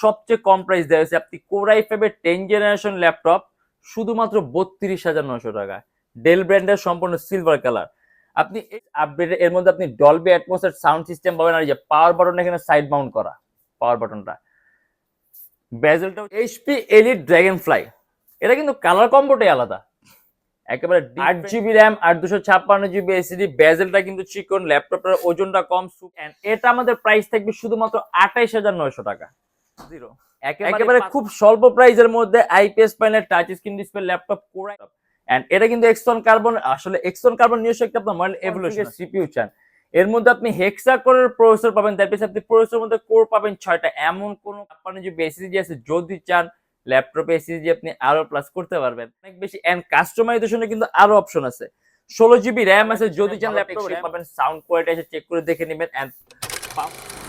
সবচেয়ে কম প্রাইস দেওয়া হয়েছে। আপনি কোরাই ফাইভের টেন জেনারেশন ল্যাপটপ শুধুমাত্র বত্রিশ হাজার নশো টাকা ডেল ব্র্যান্ডের সম্পূর্ণ সিলভার কালার আপনি আপডেট এর মধ্যে আপনি ডলবি অ্যাটমোসের সাউন্ড সিস্টেম পাবেন আর এই যে পাওয়ার বাটন এখানে সাইড মাউন্ট করা। পাওয়ার বাটনটা বেজেলটা এইচপি এলিট ড্রাগন ফ্লাই এটা কিন্তু কালার কম্বোটাই আলাদা। একেবারে আট জিবি র্যাম আর দুশো ছাপ্পান্ন জিবি এসিডি বেজেলটা কিন্তু চিকন ল্যাপটপটার ওজনটা কম এটা আমাদের প্রাইস থাকবে শুধুমাত্র আঠাইশ হাজার নয়শো টাকা। জিরো একেবারে খুব স্বল্প প্রাইসের মধ্যে IPS panel touch screen display laptop core i and এটা কিন্তু এক্সটন কার্বন আসলে এক্সটন কার্বন নিজস্ব একটা আপনার মডেল এভলিউশন সিপিইউ চান। এর মধ্যে আপনি হেক্সা কোরের প্রসেসর পাবেন তার পিছনে আপনি প্রসেসরের মধ্যে কোর পাবেন ছয়টা। এমন কোন আপনার যে এসএসডি আছে যদি চান ল্যাপটপে এসএসডি আপনি আরও প্লাস করতে পারবেন। অনেক বেশি এন্ড কাস্টমাইজেশনে কিন্তু আরও অপশন আছে। ষোলো জিবি র্যাম আছে যদি চান ল্যাপটপ পাবেন সাউন্ড কোয়ালিটি এসে চেক করে দেখে নেবেন এন্ড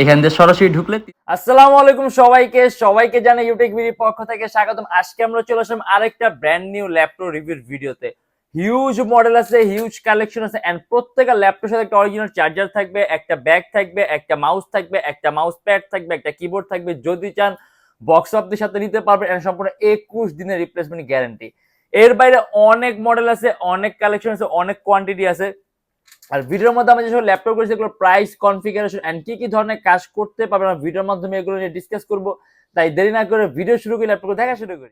এখান দিয়ে সরাসরি ঢুকলে আসসালামু আলাইকুম সবাইকে সবাইকে জানাই ইউটিউব ভিডিওর পক্ষ থেকে স্বাগতম। আজকে আমরা চলে আসলাম আরেকটা ব্র্যান্ড নিউ ল্যাপটপ রিভিউর ভিডিওতে হিউজ মডেল আছে হিউজ কালেকশন আছে এন্ড প্রত্যেকটা ল্যাপটপের সাথে একটা অরিজিনাল চার্জার থাকবে, একটা ব্যাগ থাকবে, একটা মাউস থাকবে, একটা মাউস প্যাড থাকবে, একটা কিবোর্ড থাকবে, যদি চান বক্স অফদের সাথে নিতে পারবেন এন্ড সম্পূর্ণ একুশ দিনের রিপ্লেসমেন্ট গ্যারান্টি এর বাইরে অনেক মডেল আছে, অনেক কালেকশন আছে, অনেক কোয়ান্টিটি আছে। আর ভিডিওর মধ্যে আমরা যেসব ল্যাপটপ করেছি সেগুলো প্রাইস কনফিগারেশন অ্যান্ড কি কি ধরনের কাজ করতে পারবে আমরা ভিডিওর মাধ্যমে এগুলো নিয়ে ডিসকাস করব। তাই দেরি না করে ভিডিও শুরু করি ল্যাপটপ দেখা শুরু করি।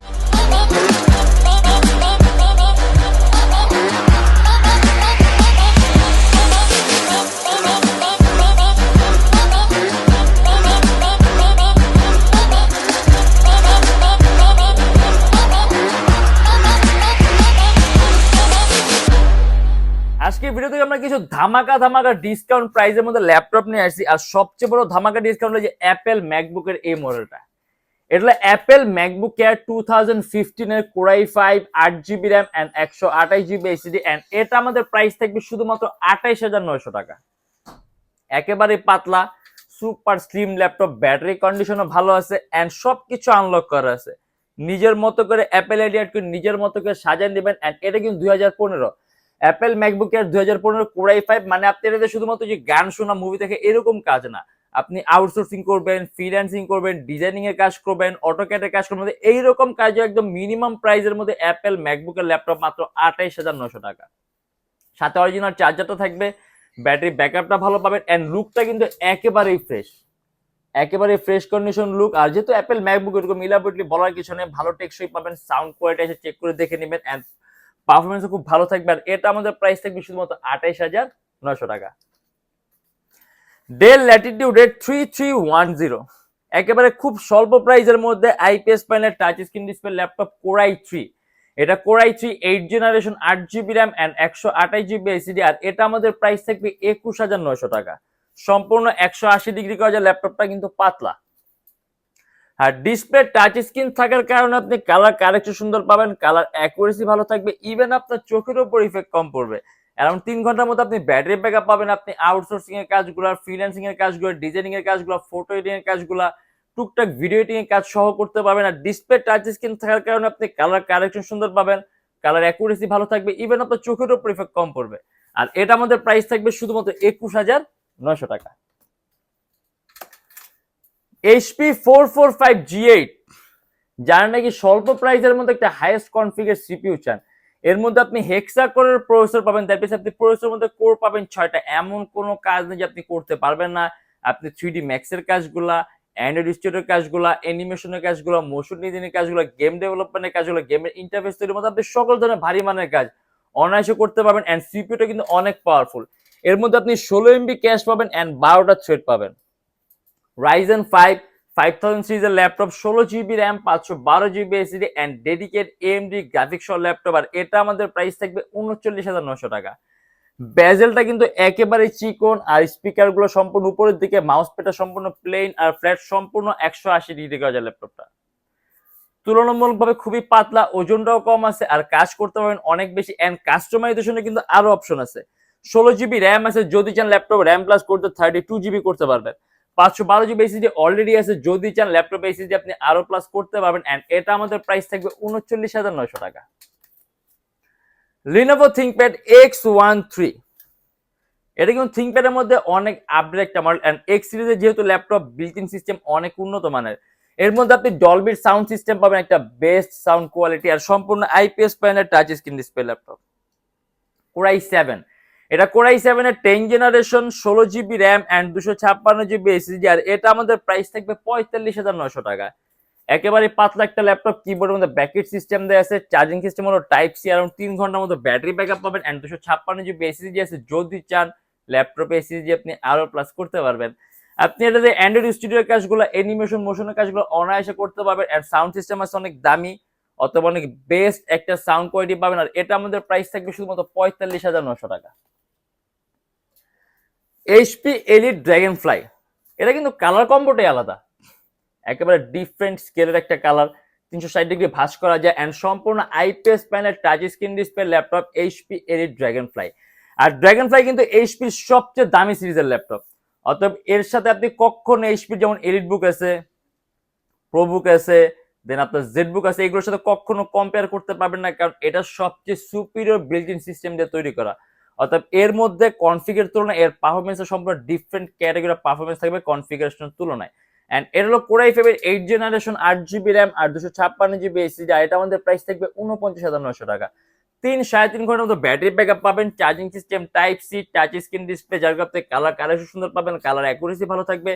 আমরা কিছু ধামাকা ধামাকা ডিসকাউন্ট প্রাইসের মধ্যে ল্যাপটপ নিয়ে আসছি। আর সবচেয়ে বড় ধামাকা ডিসকাউন্ট হলো যে অ্যাপেল ম্যাকবুকের এই মডেলটা এটা হলো Apple MacBook Air two thousand ফিফটিনের core i five আট জিবি র্যাম অ্যান্ড একশো আঠাশ জিবি এসিডি অ্যান্ড এটা আমাদের প্রাইস থাকবে শুধুমাত্র আঠাইশ হাজার নয়শো টাকা। একেবারে পাতলা সুপার স্লিম ল্যাপটপ ব্যাটারি কন্ডিশনও ভালো আছে অ্যান্ড সবকিছু আনলক করা আছে। নিজের মতো করে অ্যাপেল আইডিয়া নিজের মতো করে সাজান নেবেন অ্যান্ড এটা কিন্তু দুই হাজার পনেরো। অ্যাপেল ম্যাকবুক এর দুই হাজার পনেরো কোরাই ফাইভ মানে আপনি এটাতে শুধুমাত্র যে গান শোনা মুভি দেখে এরকম কাজ না। আপনি আউটসোর্সিং করবেন ফ্রিল্যান্সিং করবেন ডিজাইনিং এর কাজ করবেন অটোক্যাটের কাজ করবেন এইরকম কাজও একদম মিনিমাম প্রাইসের মধ্যে অ্যাপেল ম্যাকবুকের ল্যাপটপ মাত্র আঠাইশ হাজার নশো টাকা। সাথে অরিজিনাল চার্জারটা থাকবে ব্যাটারি ব্যাকআপটা ভালো পাবেন অ্যান্ড লুকটা কিন্তু একেবারেই ফ্রেশ একেবারে ফ্রেশ কন্ডিশন লুক আর যেহেতু অ্যাপেল ম্যাকবুক এরকম ইলাবরেটলি বলার কিছু নেই, ভালো টেকসই পাবেন সাউন্ড কোয়ালিটি এসে চেক করে দেখে নেবেন অ্যান্ড পারফরমেন্সও খুব ভালো থাকবে আর এটা আমাদের প্রাইস থাকবে শুধুমাত্র আঠাইশ হাজার নয়শো টাকা। ডেল ল্যাটিটিউডের থ্রি থ্রি ওয়ান জিরো একেবারে খুব স্বল্প প্রাইসের মধ্যে IPS panel touch screen display laptop core i three এটা core i three eight generation আট জিবি র্যাম অ্যান্ড একশো আঠাশ জিবি এসিডি আর এটা আমাদের প্রাইস থাকবে একুশ হাজার নয়শো টাকা। সম্পূর্ণ একশো আশি ডিগ্রি করা ল্যাপটপটা কিন্তু পাতলা। আর ডিসপ্লে টাচ স্ক্রিন থাকার কারণে আপনি কালার কারেকশন সুন্দর পাবেন কালার অ্যাকুরেসি ভালো থাকবে ইভেন আপনার চোখের উপর ইফেক্ট কম পড়বে। অ্যারাউন্ড তিন ঘণ্টার মধ্যে আপনি ব্যাটারি ব্যাকআপ পাবেন, আপনি আউটসোর্সিং এর কাজগুলো ফ্রিল্যান্সিং এর কাজগুলো ডিজাইনিং এর কাজগুলো ফটো এডিটিং এর কাজগুলো, টুকটাক ভিডিও এডিটিং এর কাজ সহ করতে পারবেন। আর ডিসপ্লে টাচ স্ক্রিন থাকার কারণে আপনি কালার কারেকশন সুন্দর পাবেন কালার অ্যাকুরেসি ভালো থাকবে ইভেন আপনার চোখের উপর ইফেক্ট কম পড়বে। আর এটা আমাদের প্রাইস থাকবে শুধুমাত্র একুশ হাজার নয়শো টাকা। HP four four five G eight যারা নাকি স্বল্প প্রাইসের মধ্যে একটা হাইয়েস্ট কনফিগার সিপিইউ চান। এর মধ্যে আপনি হেক্সা কোরের প্রসেসর পাবেন তার পিছনে আপনি প্রসেসরের মধ্যে কোর পাবেন ছয়টা। এমন কোনো কাজ নেই যে আপনি করতে পারবেন না। আপনি থ্রি ডি ম্যাক্সের কাজগুলা অ্যান্ড্রয়েড স্টুডিওর কাজগুলা অ্যানিমেশনের কাজগুলো মোশন ডিজাইনের কাজগুলো গেম ডেভেলপমেন্টের কাজগুলো গেমের ইন্টারফেস তৈরির মধ্যে আপনি সকল ধরনের ভারী মানের কাজ অনায়াসে করতে পারবেন অ্যান্ড সিপিউটা কিন্তু অনেক পাওয়ারফুল এর মধ্যে আপনি ষোলো এমবি ক্যাশ পাবেন অ্যান্ড বারোটা থ্রেড পাবেন। রাইজেন ফাইভ ফাইভ থাউজেন্ড সিরিজের ল্যাপটপ ষোলো জিবি র্যাম পাঁচশো বারো GB SSD and dedicate AMD graphics laptop আর এটা আমাদের প্রাইস থাকবে উনচল্লিশ হাজার নশো টাকা। ব্যাজেলটা কিন্তু একেবারে চিকন, আর স্পিকারগুলো সম্পূর্ণ উপরের দিকে মাউস পেটা সম্পূর্ণ প্লেন আর ফ্ল্যাট সম্পূর্ণ একশো আশি ডিগ্রি করা ল্যাপটপটা তুলনামূলকভাবে খুবই পাতলা, ওজনটাও কম আছে, আর কাজ করতে পারবেন অনেক বেশি এন্ড কাস্টমাইজেশনে কিন্তু আরও অপশন আছে। ষোলো জিবি র্যাম আছে, যদি চান ল্যাপটপ র্যাম প্লাস করতে থার্টি টু জিবি করতে পারবেন। পাঁচশো বারো জিবি এসিডি অলরেডি আছে। যদি চান ল্যাপটপ এসিডি আপনি আরও প্লাস করতে পারবেন এন্ড এটা আমাদের প্রাইস থাকবে উনচল্লিশ হাজার নয়শো টাকা। Lenovo ThinkPad X one three এটা কিন্তু থিঙ্কপ্যাডের মধ্যে অনেক আপডেট একটা মডেল এন্ড এক্স সিরিজের যেহেতু ল্যাপটপ বিল্ট সিস্টেম অনেক উন্নত মানের। এর মধ্যে আপনি ডলবির সাউন্ড সিস্টেম পাবেন, একটা বেস্ট সাউন্ড কোয়ালিটি আর সম্পূর্ণ IPS panel touch screen display laptop core i seven এটা কোরাই সেভেনের টেন জেনারেশন ষোলো জিবি র্যাম অ্যান্ড দুশো ছাপ্পান্ন জিবি এসএসডি আর এটা আমাদের প্রাইস থাকবে পঁয়তাল্লিশ হাজার নশো টাকা। একেবারে পাতলা একটা ল্যাপটপ কিবোর্ডের মধ্যে ব্যাকেট সিস্টেম দেওয়া আছে চার্জিং সিস্টেম হলো টাইপ সি অ্যারাউন্ড তিন ঘণ্টার মতো ব্যাটারি ব্যাকআপ পাবেন অ্যান্ড দুশো ছাপ্পান্ন জিবি এসএসডি আছে। যদি চান ল্যাপটপে এসএসডি আপনি আরও প্লাস করতে পারবেন। আপনি এটা যে অ্যান্ড্রয়েড স্টুডিওর কাজগুলো অ্যানিমেশন মোশনের কাজগুলো অনায়াসে করতে পারবেন আর সাউন্ড সিস্টেম আছে অনেক দামি, অথবা অনেক বেস্ট একটা সাউন্ড কোয়ালিটি পাবেন। আর এটা আমাদের প্রাইস থাকবে শুধুমাত্র পঁয়তাল্লিশ হাজার নশো টাকা। এইচপি এলিট ড্রাগন ফ্লাই এটা কিন্তু কালার কম্বোটাই আলাদা। একেবারে ডিফারেন্ট স্কেলের একটা কালার তিনশো ষাট ডিগ্রি ভাস করা যায় অ্যান্ড সম্পূর্ণ IPS panel touch screen display laptop HP Elite Dragonfly আর ড্রাগন ফ্লাই কিন্তু এইচপির সবচেয়ে দামি সিরিজের ল্যাপটপ অতএব এর সাথে আপনি কখনো এইচপির যেমন এলিট বুক আছে প্রো বুক আছে দেন আপনার জেড বুক আছে, এগুলোর সাথে কখনো কম্পেয়ার করতে পারবেন না কারণ এটা সবচেয়ে সুপিরিয়র ইন সিস্টেম দিয়ে তৈরি করা। অর্থাৎ এর মধ্যে কনফিগের তুলনায় এর পারফরমেন্সের সম্পূর্ণ ডিফারেন্ট ক্যাটাগরি পারফরমেন্স থাকবে কনফিগারেশনের তুলনায়। অ্যান্ড এর হলো কোরাই ফেভের এইট জেনারেশন আট জিবি র্যাম আর দুশো ছাপ্পান্ন জিবি এসি আর এটা আমাদের প্রাইস থাকবে উনপঞ্চাশ হাজার নশো টাকা। তিন সাড়ে তিন ঘণ্টার মতো ব্যাটারি ব্যাক আপ পাবেন charging system type C touch screen display যার কারণে কালার কালার সুন্দর পাবেন কালার অ্যাকুরেসি ভালো থাকবে।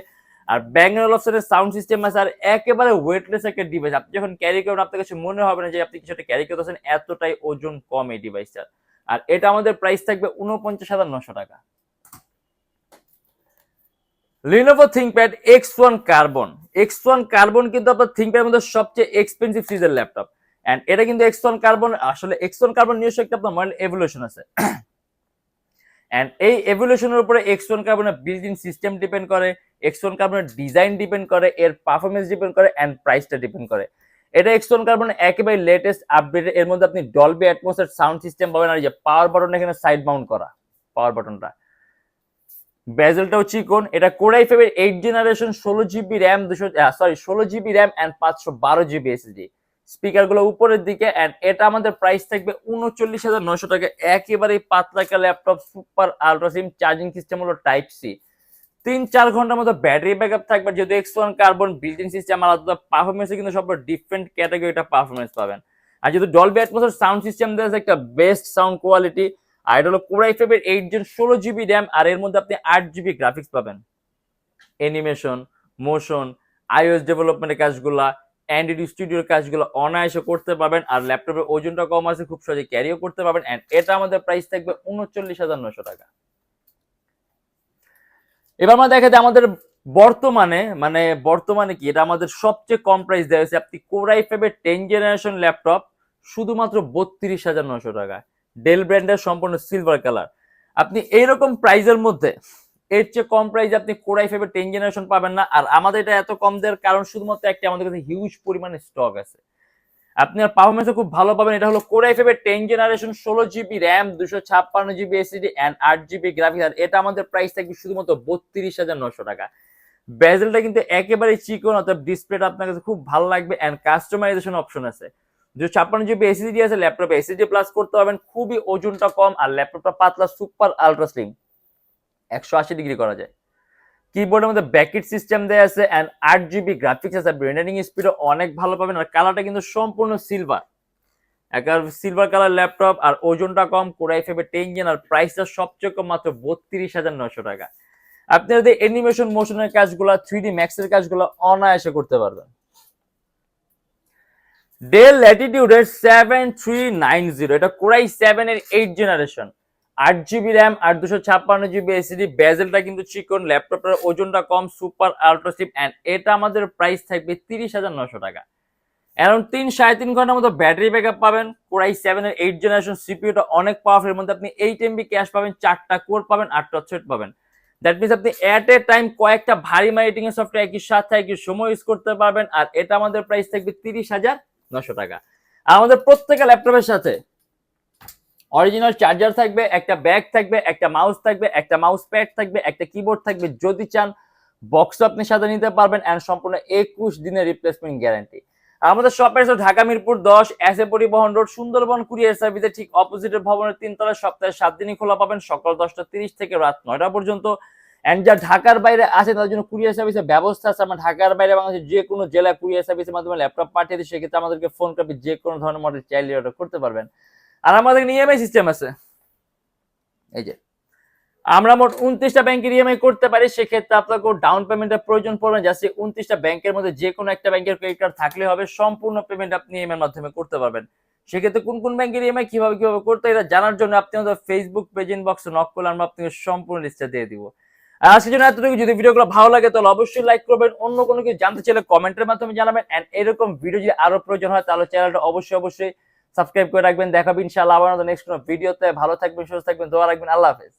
আর ব্যাঙ্গালোর অপশনের সাউন্ড সিস্টেম আছে, আর একেবারে ওয়েটলেস একটা ডিভাইস আপনি যখন ক্যারি করবেন, আপনার কাছে মনে হবে না যে আপনি কিছু একটা ক্যারি করতেছেন, এতটাই ওজন কম এই ডিভাইসটার আর এটা আমাদের প্রাইস থাকবে উনপঞ্চাশ হাজার নশো টাকা। Lenovo ThinkPad X one Carbon X one Carbon কিন্তু আপনার থিঙ্কপ্যাডের মধ্যে সবচেয়ে এক্সপেন্সিভ সিরিজের ল্যাপটপ এন্ড এটা কিন্তু এক্স ওয়ান কার্বন আসলে এক্স ওয়ান কার্বন নিজস্ব একটা আপনার মডেল এভলিউশন আছে। এন্ড এই এভলিউশনের উপরে এক্স ওয়ান কার্বনের বিল্ড ইন সিস্টেম ডিপেন্ড করে। এক্স ওয়ান কার্বনের ডিজাইন ডিপেন্ড করে, এর পারফরমেন্স ডিপেন্ড করে এন্ড প্রাইসটা ডিপেন্ড করে। এটা এক্স ওয়ান কার্বন একেবারে লেটেস্ট আপডেট এর মধ্যে আপনি ডলবি অ্যাটমসের সাউন্ড সিস্টেম পাবেন, আর যে পাওয়ার বাটন এখানে সাইড মাউন্ট করা পাওয়ার বাটনটা বেজেলটাও চিকন এটা কোরাই ফেভের এইট জেনারেশন ষোলো জিবি র্যাম দুশো সরি ষোলো জিবি র্যাম অ্যান্ড পাঁচশো বারো জিবি এসএসডি স্পিকারগুলো উপরের দিকে অ্যান্ড এটা আমাদের প্রাইস থাকবে উনচল্লিশ হাজার নশো টাকা। একেবারে পাতলা laptop super ultra slim charging system হলো টাইপ সি তিন চার ঘণ্টার মতো ব্যাটারি ব্যাকআপ থাকবে, যেহেতু X one carbon building system আলাদা পারফরমেন্সে কিন্তু সব ডিফারেন্ট ক্যাটাগরিটা পারফরমেন্স পাবেন। আর যেহেতু ডলবি অ্যাটমসের সাউন্ড সিস্টেম দেওয়া একটা বেস্ট সাউন্ড কোয়ালিটি আর এটা হলো কোরাই ফেভের এইট জন ষোলো জিবি র্যাম আর এর মধ্যে আপনি আট জিবি গ্রাফিক্স পাবেন। অ্যানিমেশন মোশন আইওএস ডেভেলপমেন্টের কাজগুলা অ্যান্ড্রয়েড স্টুডিওর কাজগুলো অনায়াসে করতে পারবেন, আর ল্যাপটপের ওজনটা কম আছে, খুব সহজে ক্যারিও করতে পারবেন অ্যান্ড এটা আমাদের প্রাইস থাকবে উনচল্লিশ হাজার নশো টাকা। এবার আমরা দেখা যায় আমাদের বর্তমানে মানে বর্তমানে কি, এটা আমাদের সবচেয়ে কম প্রাইস দেওয়া হয়েছে আপনি কোরাই ফেভের টেন জেনারেশন ল্যাপটপ শুধুমাত্র বত্রিশ হাজার নশো টাকা ডেল ব্র্যান্ডের সম্পূর্ণ সিলভার কালার আপনি এইরকম প্রাইজের মধ্যে, এর চেয়ে কম প্রাইস আপনি কোরাই ফেভের টেন জেনারেশন পাবেন না। আর আমাদের এটা এত কম দেওয়ার কারণ শুধুমাত্র একটা, আমাদের কাছে হিউজ পরিমাণে স্টক আছে। আপনি আর পারফরমেন্স খুব ভালো পাবেন। এটা হলো কোরাই ফেভের টেন জেনারেশন ষোলো জিবি র্যাম দুশো ছাপ্পান্ন জিবি এসিডি অ্যান্ড আট জিবি গ্রাফিক্স আর এটা আমাদের প্রাইস থাকবে শুধুমাত্র বত্রিশ হাজার নশো টাকা। বেজেলটা কিন্তু একেবারে চিকন অর্থাৎ ডিসপ্লেটা আপনার কাছে খুব ভালো লাগবে অ্যান্ড কাস্টমাইজেশন অপশন আছে। যে ছাপ্পান্ন জিবি এসিডি আছে ল্যাপটপে এসিডি প্লাস করতে পারবেন, খুবই ওজনটা কম আর ল্যাপটপটা পাতলা সুপার আলট্রা স্লিম একশো আশি ডিগ্রি করা যায়। কিবোর্ডের মধ্যে ব্যাকেট সিস্টেম দেওয়া আছে অ্যান্ড আট জিবি গ্রাফিক্স আছে ব্রেন্ডারিং স্পিডও অনেক ভালো পাবেন আর কালারটা কিন্তু সম্পূর্ণ সিলভার একার সিলভার কালার ল্যাপটপ আর ওজনটা কম কোরাই ফেবে টেন জেন আর প্রাইসটা সবচেয়ে কম, মাত্র বত্রিশ হাজার নশো টাকা। আপনি যদি অ্যানিমেশন মোশনের কাজগুলো থ্রি ডি ম্যাক্সের কাজগুলো অনায়াসে করতে পারবেন। ডেল ল্যাটিটিউডের সেভেন থ্রি নাইন জিরো এটা কোরাই সেভেন এর এইট জেনারেশন আট জিবি র্যাম আর দুশো ছাপ্পান্ন জিবি এসিডি বেজেলটা কিন্তু চিকন ল্যাপটপের ওজনটা কম, সুপার আলট্রাসিপ অ্যান্ড এটা আমাদের প্রাইস থাকবে তিরিশ হাজার নশো টাকা। অ্যারাউন্ড তিন, সাড়ে তিন ঘণ্টার মতো ব্যাটারি ব্যাকআপ পাবেন core i seven eight generation সিপিউটা অনেক পাওয়ারফুল মধ্যে আপনি এইট এমবি ক্যাশ পাবেন, চারটা কোর পাবেন, আটটা সেট পাবেন। দ্যাট মিনস আপনি এট এ টাইম কয়েকটা ভারী এর সফটওয়্যার একই সাথে, একই সময় ইউজ করতে পারবেন, আর এটা আমাদের প্রাইস থাকবে তিরিশ হাজার নশো টাকা। আমাদের প্রত্যেকটা ল্যাপটপের সাথে অরিজিনাল চার্জার থাকবে, একটা ব্যাগ থাকবে, একটা মাউস থাকবে, একটা মাউস প্যাড থাকবে, একটা কিবোর্ড থাকবে, যদি চান বক্স আপনি সাথে নিতে পারবেন অ্যান্ড সম্পূর্ণ একুশ দিনের রিপ্লেসমেন্ট গ্যারান্টি আমাদের শপের আছে ঢাকা মিরপুর দশ এস এ পরিবহন রোড সুন্দরবন কুরিয়ার সার্ভিসের ঠিক অপোজিটের ভবনের তিনতলা সপ্তাহে সাত দিনই খোলা পাবেন, সকাল দশটা তিরিশ থেকে রাত নয়টা পর্যন্ত। অ্যান্ড যা ঢাকার বাইরে আছে তাদের জন্য কুরিয়ার সার্ভিসের ব্যবস্থা আছে। আমরা ঢাকার বাইরে বাংলাদেশের যে কোনো জেলায় কুরিয়ার সার্ভিসের মাধ্যমে ল্যাপটপ পাঠিয়ে দিই, সেক্ষেত্রে আমাদেরকে ফোন করবে যে কোনো ধরনের মডেল চাইলে অর্ডার করতে পারবেন। আর আমাদের ইএমআই সিস্টেম আছে। এই যে। আমরা মোট উনত্রিশটা ব্যাংকের ইএমআই করতে পারি সেক্ষেত্রে আপনাকে ডাউন পেমেন্টের প্রয়োজন পড়বে না। জাস্ট উনত্রিশটা ব্যাংকের মধ্যে যে কোনো একটা ব্যাংকের ক্রেডিট কার্ড থাকলে হবে সম্পূর্ণ পেমেন্ট আপনি ইএমআই মাধ্যমে করতে পারবেন। সেক্ষেত্রে কোন কোন ব্যাংকের ইএমআই কীভাবে কীভাবে করতে হয় এটা জানার জন্য আপনি আমাদের ফেসবুক পেজ ইনবক্সে নক করলে আমরা আপনাকে সম্পূর্ণ লিস্টটা দিয়ে দিব। আর আজকের জন্য এতটুকু। যদি ভিডিওগুলো ভালো লাগে তাহলে অবশ্যই লাইক করবেন। অন্য কোনো কিছু জানতে চাইলে কমেন্টের মাধ্যমে জানাবেন। এন্ড এরকম ভিডিও যদি আরও প্রয়োজন হয় তাহলে চ্যানেলটা অবশ্যই অবশ্যই সাবস্ক্রাইব করে রাখবেন। দেখাবেন ইনশাআল্লাহ আবার নেক্সট কোনো ভিডিওতে ভালো থাকবেন, সুস্থ থাকবেন, দোয়া রাখবেন। আল্লাহ হাফেজ।